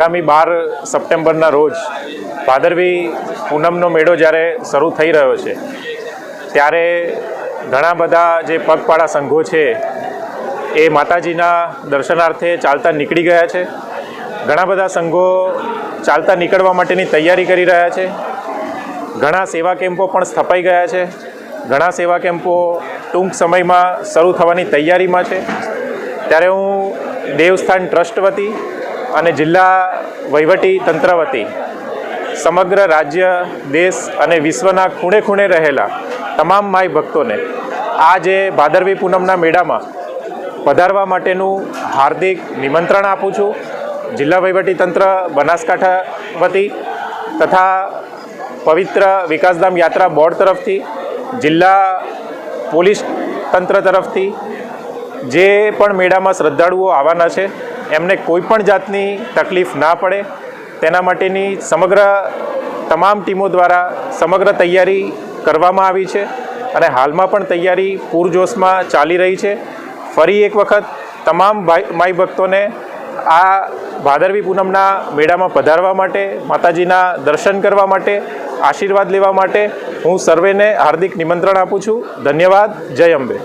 આગામી બાર સપ્ટેમ્બરના રોજ ભાદરવી પૂનમનો મેળો જ્યારે શરૂ થઈ રહ્યો છે, ત્યારે ઘણા બધા જે પગપાળા સંઘો છે એ માતાજીના દર્શનાર્થે ચાલતા નીકળી ગયા છે. ઘણા બધા સંઘો ચાલતા નીકળવા માટેની તૈયારી કરી રહ્યા છે. ઘણા સેવા કેમ્પો પણ સ્થપાઈ ગયા છે. ઘણા સેવા કેમ્પો ટૂંક સમયમાં શરૂ થવાની તૈયારીમાં છે. ત્યારે હું દેવસ્થાન ટ્રસ્ટ વતી અને જિલ્લા વહીવટી તંત્ર વતી સમગ્ર રાજ્ય, દેશ અને વિશ્વના ખૂણે ખૂણે રહેલા તમામ માય ભક્તોને આ જે ભાદરવી પૂનમના મેળામાં પધારવા માટેનું હાર્દિક નિમંત્રણ આપું છું. જિલ્લા વહીવટી તંત્ર બનાસકાંઠા વતી તથા પવિત્ર વિકાસધામ યાત્રા બોર્ડ તરફથી, જિલ્લા પોલીસ તંત્ર તરફથી જે પણ મેળામાં શ્રદ્ધાળુઓ આવવાના છે, એમને કોઈ પણ જાતની તકલીફ ના પડે. તેના માટેની સમગ્ર તમામ ટીમો દ્વારા સમગ્ર તૈયારી કરવામાં આવી છે અને હાલમાં પણ તૈયારી પૂરજોશમાં ચાલી રહી છે. ફરી એક વખત તમામ માઈ ભક્તોને આ ભાદરવી પૂનમના મેળામાં પધારવા માટે, માતાજીના દર્શન કરવા માટે, આશીર્વાદ લેવા માટે હું સર્વેને હાર્દિક નિમંત્રણ આપું છું. ધન્યવાદ. જય અંબે.